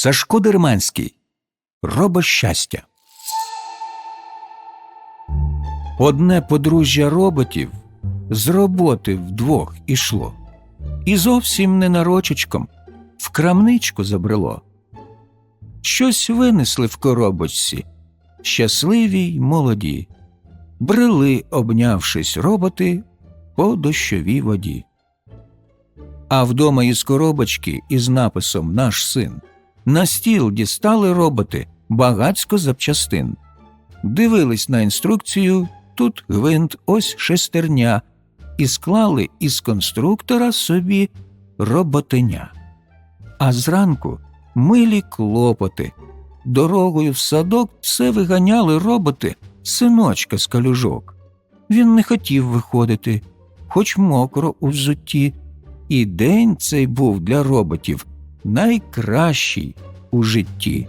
Сашко Дерманський. Робощастя. Одне подружжя роботів з роботи вдвох ішло, і зовсім не нарочечком в крамничку забрело. Щось винесли в коробочці, щасливі й молоді, брели, обнявшись роботи по дощовій воді. А вдома із коробочки із написом Наш син на стіл дістали роботи багацько запчастин. Дивились на інструкцію, тут гвинт, ось шестерня, і склали із конструктора собі роботеня. А зранку милі клопоти. Дорогою в садок все виганяли роботи синочка з калюжок. Він не хотів виходити, хоч мокро у взутті, і день цей був для роботів найкращий у житті.